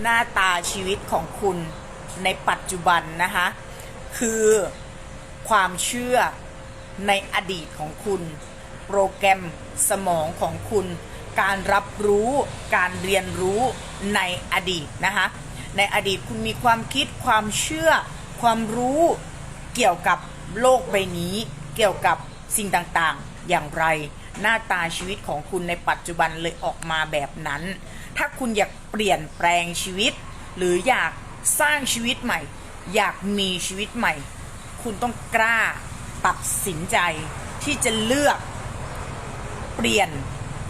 หน้าตาชีวิตของคุณในปัจจุบันนะคะ คือความเชื่อในอดีตของคุณ โปรแกรมสมองของคุณ การรับรู้การเรียนรู้ในอดีตนะคะในอดีตคุณมีความคิดความเชื่อ ความรู้เกี่ยวกับโลกใบนี้ เกี่ยวกับสิ่งต่างๆ อย่างไร หน้าตาชีวิตของคุณในปัจจุบันเลยออกมาแบบนั้น ถ้าคุณอยากเปลี่ยนแปลงชีวิต หรืออยากสร้างชีวิตใหม่ อยากมีชีวิตใหม่ คุณต้องกล้าตัดสินใจที่จะเลือกเปลี่ยน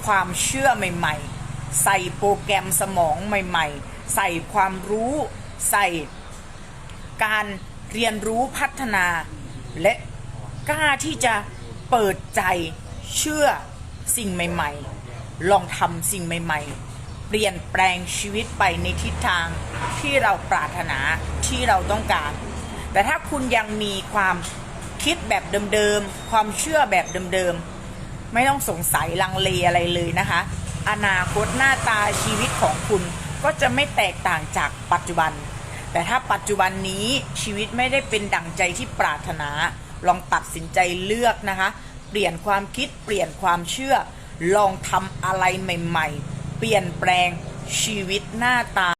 ความเชื่อใหม่ ๆ ใส่โปรแกรมสมองใหม่ ๆ ใส่ความรู้ใส่การเรียนรู้พัฒนา และกล้าที่จะเปิดใจ เชื่อสิ่งใหม่ๆ ลองทำสิ่งใหม่ๆ เปลี่ยนแปลงชีวิตไปในทิศทางที่เราปรารถนาที่เราต้องการ แต่ถ้าคุณยังมีความคิดแบบเดิมๆ ความเชื่อแบบเดิมๆ ไม่ต้องสงสัยลังเลอะไรเลยนะคะ อนาคตหน้าตาชีวิตของคุณก็จะไม่แตกต่างจากปัจจุบัน แต่ถ้าปัจจุบันนี้ชีวิตไม่ได้เป็นดั่งใจที่ปรารถนา ลองตัดสินใจเลือกนะคะ เปลี่ยนความคิดเปลี่ยนความเชื่อ ลองทำอะไรใหม่ ๆ เปลี่ยนแปลงชีวิตหน้าตา